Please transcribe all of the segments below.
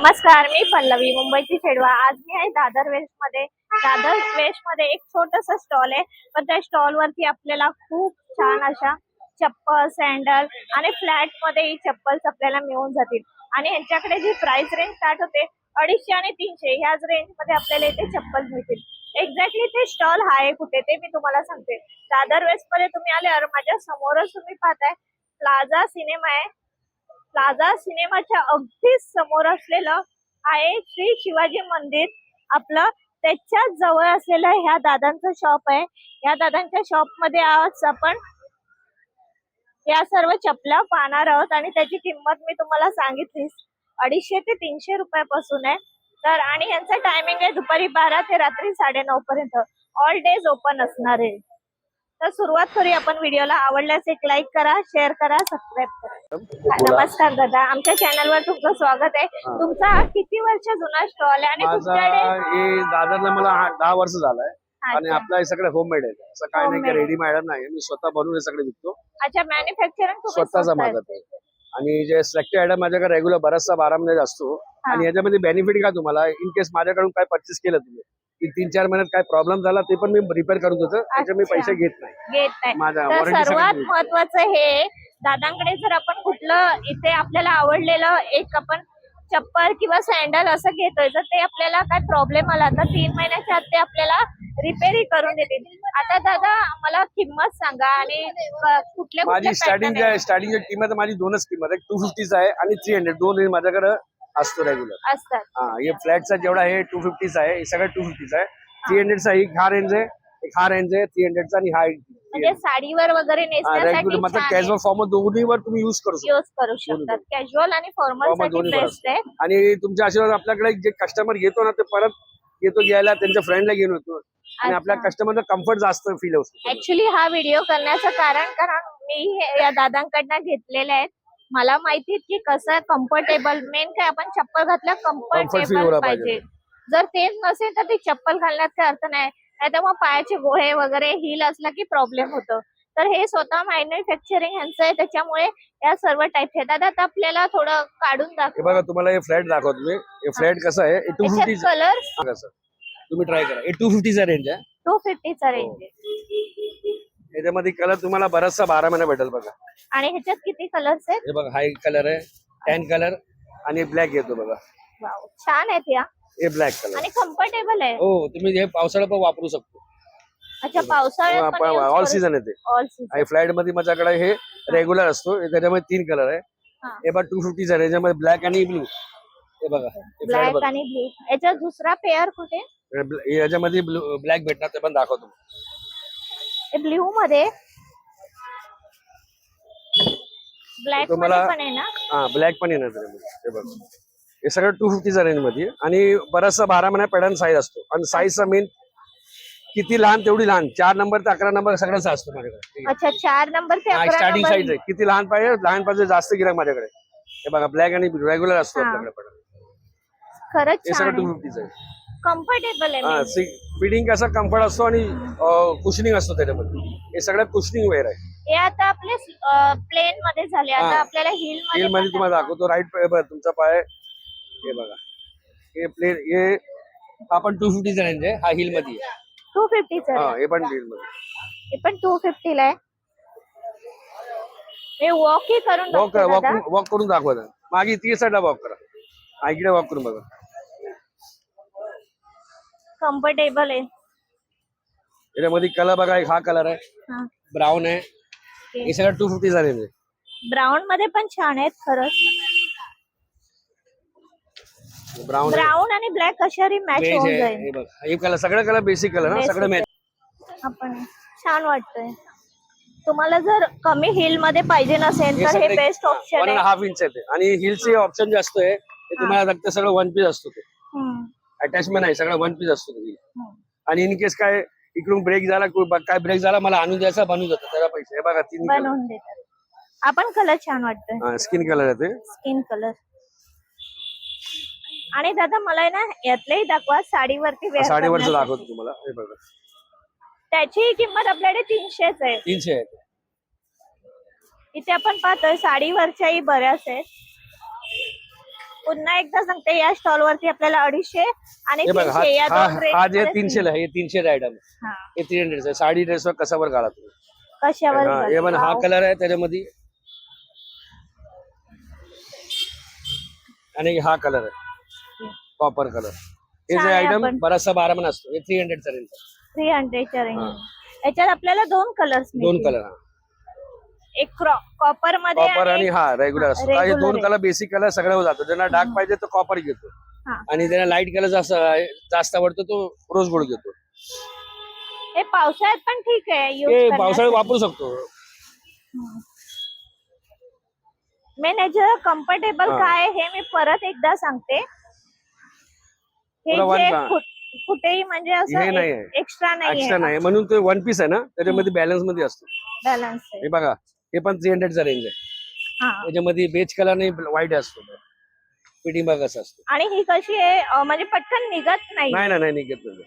नमस्कार मी पल्लवी. मुंबईची खेडवा आज मी आहे दादर वेस्टमध्ये दादर वेस्टमध्ये एक छोटस स्टॉल आहे. पण त्या स्टॉल वरती आपल्याला खूप छान अशा चप्पल सँडल आणि फ्लॅटमध्ये ही चप्पल्स आपल्याला मिळून जातील. आणि यांच्याकडे जी प्राइस रेंज स्टार्ट होते अडीचशे आणि तीनशे ह्याच रेंजमध्ये आपल्याला इथे चप्पल मिळतील. एक्झॅक्टली ते स्टॉल आहे कुठे ते मी तुम्हाला सांगते. दादर वेस्टमध्ये तुम्ही आल्यावर माझ्या समोरच तुम्ही पाहताय. प्लाझा सिनेमा आहे. प्लाझा सिनेमाच्या अगदीच समोर असलेलं आहे श्री शिवाजी मंदिर. आपलं त्याच्याच जवळ असलेलं ह्या दादांचं शॉप आहे. या दादांच्या शॉपमध्ये आज आपण या सर्व चपला पाहणार आहोत आणि त्याची किंमत मी तुम्हाला सांगितलीच. अडीचशे ते तीनशे रुपयापासून आहे. तर आणि यांचं टायमिंग आहे दुपारी बारा ते रात्री साडेनऊ पर्यंत ऑल डेज ओपन असणार आहे. तर सुरुवात करूया आपण व्हिडिओला. आवडल्यास एक लाईक करा शेअर करा सबस्क्राईब करा. नमस्कार दादा. आमच्या चॅनल वर तुमचं स्वागत आहे. तुमचा किती वर्ष जुना स्टॉल आहे आणि तुमच्याकडे दादरला मला दहा वर्ष झालाय. आणि. आपला हे सगळं होममेड आहे. असं काय नाही की. रेडीमेड नाही. मी स्वतः बनवून हे सगळे विकतो. अच्छा मॅन्युफॅक्चरिंग स्वतःचा माझा ते. आणि जे सिलेक्टेड आयटम माझ्याकडे रेग्युलर बराचसा बारा महिन्यात असतो आणि याच्यामध्ये बेनिफिट का तुम्हाला. इन केस माझ्याकडून काय परचेस केलं तुम्ही. तीन चार महिन्यात काय प्रॉब्लेम झाला ते पण मी रिपेअर करून देतो त्याचे मी. पैसे घेत नाही. घेत नाही. सर्वात महत्वाचं हे दादांकडे जर आपण कुठलं इथे आपल्याला आवडलेलं एक आपण चप्पल किंवा सँडल असं घेतोय तर ते आपल्याला काय प्रॉब्लेम आला तर तीन महिन्याच्या आत ते आपल्याला रिपेअरी करून देतील आता दादा मला किंमत सांगा आणि कुठल्या माझी स्टार्टिंग? स्टार्टिंगची किंमत माझी दोनच किंमत आहे. टू फिफ्टीचा आहे आणि थ्री हंड्रेड दोन माझ्याकडे. असतो रेग्युलर असतात. हा हे फ्लॅटचा जेवढा आहे टू फिफ्टीचा आहे हे सगळं टू फिफ्टीचा आहे. थ्री हंड्रेडचा एक हा रेंज आहे एक हा रेंज आहे थ्री हंड्रेडचा आणि हा म्हणजे साडीवर वगैरे रेग्युलर मतलब कॅज्युअल फॉर्म दोन्हीवर तुम्ही युज करू शकता. युज करू शकतात. कॅज्युअल आणि फॉर्मल Formal साठी दोन्ही बेस्ट आहे. आणि तुमच्या आशीर्वाद आपल्याकडे जे कस्टमर येतो ना ते परत येतो घ्यायला त्यांच्या फ्रेंडला घेऊन येतो. आणि आपल्या अच्छा. कस्टमरचा कम्फर्ट जास्त फील होतो. ऍक्च्युली हा व्हिडिओ करण्याचं कारण कारण मी हे या दादांकडनं घेतलेले आहेत मला माहिती आहे की कसं कम्फर्टेबल मेन काय आपण चप्पल घातल्या कम्फर्टेबल पाहिजे. जर तेच नसेल तर ती चप्पल घालण्यात काय अर्थ नाही. नाही तर मग पायाचे गोळे वगैरे हिल असला की प्रॉब्लेम होतो. तर हे स्वतः मॅन्युफॅक्चरिंग यांचं आहे. त्याच्यामुळे या सर्व टाईप आहे दादा आता आपल्याला थोडं काढून हे दाखव बघा तुम्हाला हे फ्लॅट दाखवतो मी. हे फ्लॅट कसं आहे? टू फिफ्टी कलर तुम्ही ट्राय करा. हे टू फिफ्टीचा रेंज आहे. टू फिफ्टीचा रेंज हो. आहे. याच्यामध्ये कलर तुम्हाला बराचसा बारा महिना भेटेल बघा. आणि ह्याच्यात किती कलर्स आहेत? हे बघा हा एक कलर आहे टॅन कलर आणि ब्लॅक येतो बघा. वाव, छान आहेत या. हे ब्लॅक कलर आणि कम्फर्टेबल आहे. हो तुम्ही हे पावसाळ्यात पण वापरू शकतो. अच्छा पावसाळ्यात ऑल सीझन येते. ऑल सीझन आणि फ्लाईटमध्ये माझ्याकडे हे रेग्युलर असतो. हे त्याच्यामध्ये तीन कलर आहे. हा. बघा टू फिफ्टीचा आहे. याच्यामध्ये ब्लॅक आणि ब्लू हे बघा हे ब्लॅक बघा. आणि ब्लू याच्यात दुसरा पेअर कुठे? हे हे याच्यामध्ये ब्लॅक भेटणार ते पण दाखवतो. ब्ल्यू मध्ये ब्लॅकमध्ये तुम्हाला- पण आहे ना? हा ब्लॅक पण येणार त्याच्यामध्ये. हे बघा. हे सगळं टू फिफ्टीचा रेंजमध्ये. आहे. आणि बराचसा बारा महिन्या पॅटर्न साईज असतो. आणि साईजचा मेन किती लहान तेवढी लहान. चार नंबर ते अकरा नंबर सगळंच असतो माझ्याकडे. अच्छा चार नंबर ते अकरा स्टार्टिंग नंबर साईज आहे. किती लहान पाहिजे लहान पाहिजे जास्त गिराक माझ्याकडे. हे बघा ब्लॅक आणि रेग्युलर असतो हा. आपल्याकडे पॅटर्न खरंच हे छान सगळं टू आहे फिफ्टीचं आहे. कम्फर्टेबल आहे हा. फिटिंग कसा कम्फर्ट असतो आणि कुशनिंग असतो त्याच्यामध्ये. हे सगळं कुशनिंग वेअर आहे. हे आता आपले प्लेन मध्ये झाले. आता हा. आपल्याला हिल हिलमध्ये तुम्हाला दाखवतो. राईट तुमचा पाय. हे बघा. हे प्लेन हे आपण टू फिफ्टीचा रेंज आहे. हा हिलमध्ये आहे. टू फिफ्टीच हा हे पण हिलमध्ये हे पण टू फिफ्टीला आहे. हे वॉक ही करून वॉक बघते वॉक दादा. वॉक करून दाखवा. जरा. मागे ती साईडला वॉक करा. हा, इकडे वॉक करून बघा. कम्फर्टेबल आहे. याच्यामध्ये कलर बघा एक हा कलर आहे. हा. ब्राऊन आहे. हे सगळं टू रेंज आहे. ब्राऊन मध्ये पण छान आहेत खरंच. ब्राऊन आहे. ब्राऊन आणि ब्लॅक कशारी मॅच बेज होऊन आहे. जाईल. हे बघा. हे कलर सगळं कलर बेसिक कलर ना Basic. सगळं मॅच आपण छान वाटतंय. तुम्हाला जर कमी हिलमध्ये पाहिजे नसेल तर हे बेस्ट ऑप्शन वन अँड आहे. हाफ इंच आहे ते आणि हिलचे ऑप्शन जे असतोय ते तुम्हाला फक्त सगळं वन पीस असतो ते. अटॅचमेंट आहे सगळं वन पीस असतो ते हम्म. आणि इन केस काय इकडून ब्रेक झाला काय ब्रेक झाला मला आणून द्यायचा बनवून जातो त्याला पैसे. हे बघा तीन बनवून देतात. आपण कलर छान वाटतोय. स्किन कलर आहे ते. स्किन कलर आणि दादा मला ना यातलेही दाखवा साडीवरती साडीवरचं. दाखवतो तुम्हाला. हे बघा. त्याची किंमत आपल्याकडे तीनशेच आहे. तीनशे आहे. इथे आपण पाहतोय साडीवरच्याही बऱ्याच आहेत. पुन्हा एकदा सांगते या स्टॉल वरती आपल्याला अडीचशे आणि हे बघा हा तीनशे या हा दोन हा जे range तीनशे हे तीनशे आयटम हा. हे थ्री हंड्रेड साडी ड्रेसवर कसावर घाला तुम्ही? कशावर हा, हे पण हा. कलर आहे त्याच्यामध्ये. आणि हा कलर आहे. कॉपर कलर हे छान जे आहे आयटम आपण. बराचसा बारा महिना असतो. हे थ्री हंड्रेडचा रेंज थ्री हंड्रेडच्या रेंज. याच्यात आपल्याला दोन कलर्स दोन कलर हा. एक कॉपरमध्ये कॉपर आणि हा रेग्युलर असतो. हा, दोन. कलर बेसिक कलर सगळं जातो. ज्यांना डार्क पाहिजे तो कॉपर घेतो. आणि ज्यांना लाइट कलर जास्त जास्त आवडतो तो रोज गोल्ड घेतो. हे पावसाळ्यात पण ठीक आहे. पावसाळ्यात वापरू शकतो. मेन याचं कम्फर्टेबल. काय हे मी परत एकदा सांगते. हे कुठेही म्हणजे असं. एक्स्ट्रा नाही म्हणून तो वन पीस आहे ना त्याच्यामध्ये बॅलन्समध्ये असतो. बॅलन्स हे बघा. हे पण थ्री हंड्रेडचा रेंज आहे. हा. त्याच्यामध्ये बेच कलर नाही व्हाईट असतो. फिटिंग बघ असं असतो. आणि ही कशी आहे? अं, म्हणजे पटकन निघत नाही. नाही ना नाही निघत नाही.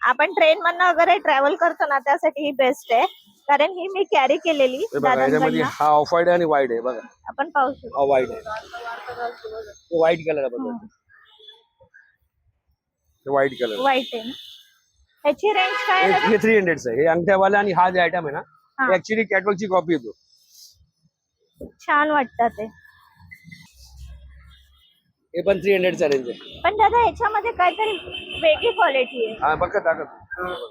आपण ट्रेन मधनं वगैरे ट्रॅव्हल करतो ना त्यासाठी ही बेस्ट आहे. कारण ही मी कॅरी केलेली हे बघा याच्यामध्ये दादांकडनं हा ऑफ व्हाईट आणि व्हाईट आहे बघा. आपण पाहू शकतो. हा व्हाईट आहे. व्हाईट कलर आहे बघा. व्हाईट कलर व्हाईट आहे. ना ह्याची रेंज काय आहे? दादा? हे थ्री हंड्रेडचं आहे. हे अंगठ्यावाला आणि हा जे आयटम आहे ना. ऍक्च्युली कॅटवॉकची कॉपी येतो. छान वाटतात ते. हे पण थ्री हंड्रेडचा रेंज आहे. पण दादा ह्याच्यामध्ये काहीतरी वेगळी क्वालिटी आहे. हा बघा दाखवतो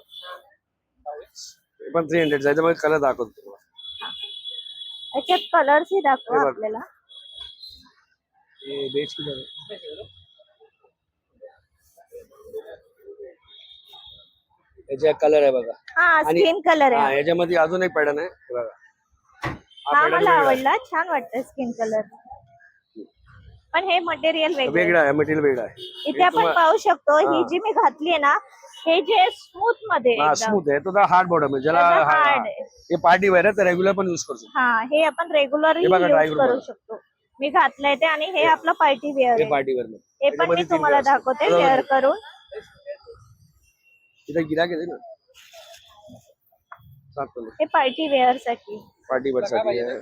हे पण थ्री हंड्रेडचा याच्यामध्ये कलर दाखवतो तुम्हाला. ह्याच्यात कलर्स ही दाखवा बघ. आपल्याला. हे बेच कलर आहे? याच्या कलर आहे बघा. हा स्किन कलर हा आहे याच्यामध्ये अजून एक पॅटर्न आहे हे बघा हा pattern मला वेगळा. आवडला छान वाटतं स्किन कलर पण हे मटेरियल वेगळं आहे. वेगळा आहे मटेरियल वेगळा आहे इथे आपण पाहू शकतो ही. जी मी घातली आहे ना हे जे स्मूथमध्ये हा एकदम. स्मूथ आहे तो हार्ड बॉटम आहे ज्याला त्याचं हा- hard हा. आहे. हे पार्टी वेअर आहे तर रेग्युलर पण युज करतो हा हे आपण रेग्युलरली हे बघा, dry यूज group करू. शकतो मी घातलंय ते आणि हे आपलं पार्टी वेअर हे आहे पार्टी वेअर हे पण मी तुम्हाला दाखवते वेअर करून तिथे गिरा घेते ना सात कलर हे पार्टी वेअरसाठी. पार्टी वेअरसाठी आहे.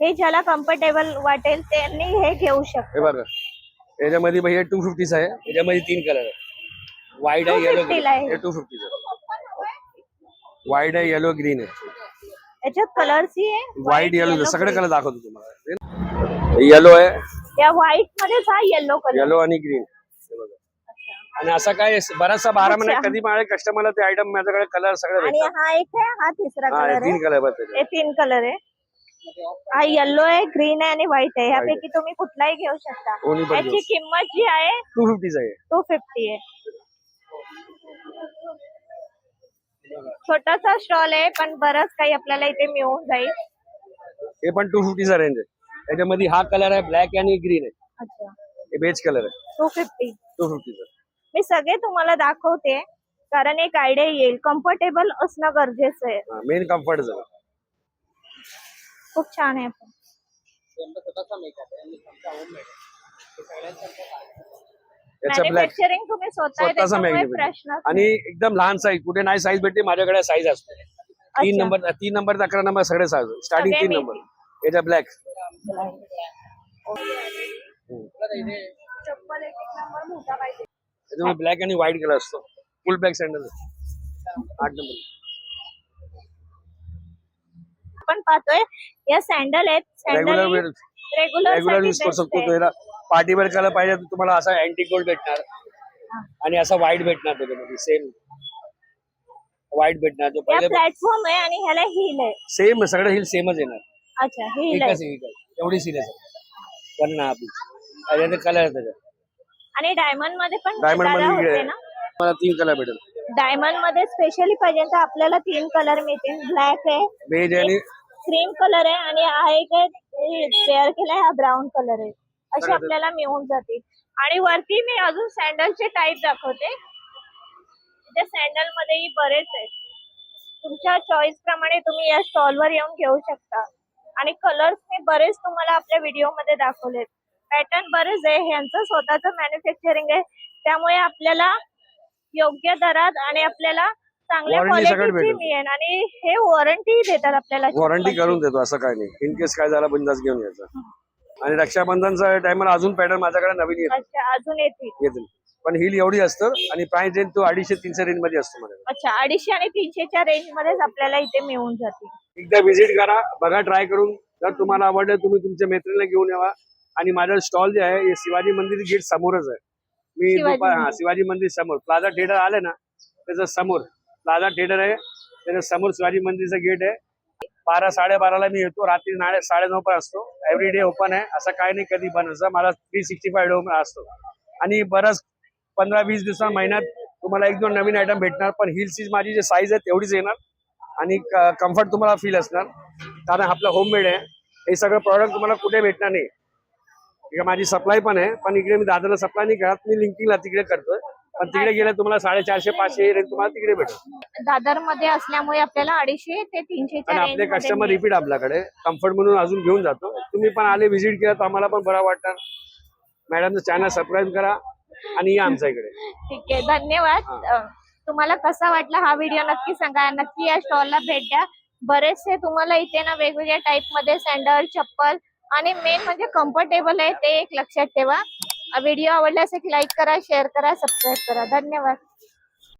हे ज्याला कम्फर्टेबल वाटेल त्यांनी हे घेऊ हे शकतो. बघा. याच्यामध्ये भैया टू फिफ्टीच आहे. याच्यामध्ये तीन कलर आहे. व्हाईट आहे येलो 250 ला आहे. हे टू फिफ्टीच व्हाईट आहे येलो ग्रीन आहे. याच्यात कलर्स ही आहे. व्हाईट येलो सगळे. कलर दाखवतो तुम्हाला. येलो आहे. या व्हाईट मध्येच हा येलो कलर येलो आणि ग्रीन आणि असा काय बराचसा बारा महिने अच्छा. कधी माझ्या कस्टमरला ते आयटम माझ्याकडे कलर सगळे आणि भेटतात. हा एक आहे हा तिसरा हा हे कलर तीन आहे. कलर हे तीन कलर आहे. हा येलो आहे ग्रीन आहे आणि व्हाईट आहे. ह्यापैकी तुम्ही कुठलाही घेऊ शकता. कोणी पण याची घेऊ. किंमत जी आहे टू फिफ्टीच आहे. टू फिफ्टी आहे. छोटासा स्टॉल आहे पण बरंच काही आपल्याला इथे मिळून जाईल. हे पण टू फिफ्टीचा रेंज आहे. त्याच्यामध्ये हा कलर आहे ब्लॅक आणि ग्रीन आहे. अच्छा. हे बेच कलर आहे. टू फिफ्टी टू फिफ्टीचा मी सगळे तुम्हाला दाखवते. कारण एक आयडिया येईल. कम्फर्टेबल असणं गरजेचं आहे. मेन कम्फर्ट झालं खूप छान आहे. मॅन्युफॅक्चरिंग तुम्ही स्वतः आहे, स्वतःचा त्याच्यामुळे मॅग्नेट प्रश्न आणि एकदम लहान साईज कुठे नाही साईज भेटते माझ्याकडे साईज असते. तीन अच्छा. नंबर तीन नंबर अकरा नंबर सगळे साईज स्टार्टिंग सगळे तीन मिळतील. नंबर याचा ब्लॅक चप्पल एक एक नंबर मोठा पाहिजे. त्याच्यामध्ये ब्लॅक आणि व्हाईट कलर असतो. फुल ब्लॅक सँडल आठ नंबर आपण पाहतोय या सँडल आहेत. Regular sandal regular regular use करू शकतो त्याला. पार्टी वेअर कलर पाहिजे तर तुम्हाला असा अँटी गोल्ड भेटणार. आणि असा व्हाईट भेटणार त्याच्यामध्ये सेम व्हाईट भेटणार. या पहिले प्लॅटफॉर्म आहे आणि ह्याला हिल आहे. सेम सगळं हिल सेमच येणार. अच्छा हिल एकच एवढी सिरियस आहे. पण ना आपली त्याच्यात कलर त्याच्यात आणि डायमंडमध्ये पण डायमंड दादा मध्ये होते ना? मला तीन कलर भेटेल. डायमंडमध्ये स्पेशली पाहिजे तर आपल्याला तीन कलर मिळतील. ब्लॅक आहे बेज आणि क्रीम कलर आहे आणि हा एक पेअर केलाय हा ब्राऊन कलर आहे. असे आपल्याला मिळून जातील. आणि वरती मी अजून सँडलचे टाईप दाखवते. त्या सँडल मध्येही बरेच आहेत. तुमच्या चॉईस प्रमाणे तुम्ही या स्टॉल वर येऊन घेऊ शकता. आणि कलर्स मी बरेच तुम्हाला आपल्या व्हिडिओमध्ये दाखवलेत. पॅटर्न बरेच आहे. ह्यांचं स्वतःच मॅन्युफॅक्चरिंग आहे. त्यामुळे आपल्याला योग्य दरात आणि आपल्याला चांगल्या Warranty सगळं क्वालिटीची भेटेल. मिळेल. आणि हे वॉरंटी देतात आपल्याला. वॉरंटी. करून देतो असं काय नाही. इन केस काय झालं बिंदास घेऊन यायचं. आणि रक्षाबंधनचा टायमाला अजून पॅटर्न माझ्याकडे नवीन येत अच्छा अजून येतील. येतील. पण हिल एवढी असतं आणि प्राइस रेंज तो अडीचशे तीनशे रेंजमध्ये असतो अच्छा अडीचशे आणि तीनशेच्या रेंज मध्येच आपल्याला इथे मिळून जातील. एकदा व्हिजिट करा बघा ट्राय करून. जर तुम्हाला आवडलं तुम्ही तुमच्या मैत्रिणीला घेऊन यावा. आणि माझं स्टॉल जे आहे हे शिवाजी मंदिर गेट समोरच आहे. मी दुपार हा मंदिर. शिवाजी मंदिर समोर. प्लाझा थिएटर आले ना त्याच्यासमोर. प्लाझा थिएटर आहे त्याच्यासमोर शिवाजी मंदिरचं गेट आहे. बारा साडेबाराला मी येतो. रात्री नाडे साडेनऊ पण असतो. एव्हरी डे ओपन आहे. असं काय नाही कधी बंद असतं मला थ्री सिक्स्टी फाय डे असतो. आणि बरंच पंधरा वीस दिवसा महिन्यात तुम्हाला एक दोन नवीन आयटम भेटणार. पण हिल्सची माझी जी साईज आहे तेवढीच येणार. आणि कम्फर्ट तुम्हाला फील असणार. कारण आपलं होममेड आहे. हे सगळं प्रॉडक्ट तुम्हाला कुठे भेटणार नाही. इकडे माझी सप्लाय पण आहे पण इकडे मी दादाला सप्लाय नाही करत मी लिंकिंगला तिकडे करतोय. पण तिकडे गेलं तुम्हाला साडेचारशे पाचशे रेंज तुम्हाला तिकडे भेटेल. दादरमध्ये असल्यामुळे आपल्याला अडीचशे ते आणि आपले कस्टमर रिपीट आपल्याकडे. कम्फर्ट म्हणून अजून घेऊन जातो. तुम्ही पण आले व्हिजिट केलं तर आम्हाला पण बरं वाटणार. मॅडमचं चॅनल सबस्क्राईब करा आणि या आमच्या इकडे. ठीक आहे धन्यवाद. अ, तुम्हाला कसा वाटला हा व्हिडिओ नक्की सांगा. नक्की या स्टॉलला भेट द्या. बरेचसे तुम्हाला इथे ना वेगवेगळ्या टाईपमध्ये सँडल चप्पल आणि मेन म्हणजे कम्फर्टेबल आहे ते एक लक्षात ठेवा. व्हिडिओ आवडल्यास एक लाईक करा शेअर करा सबस्क्राईब करा. धन्यवाद.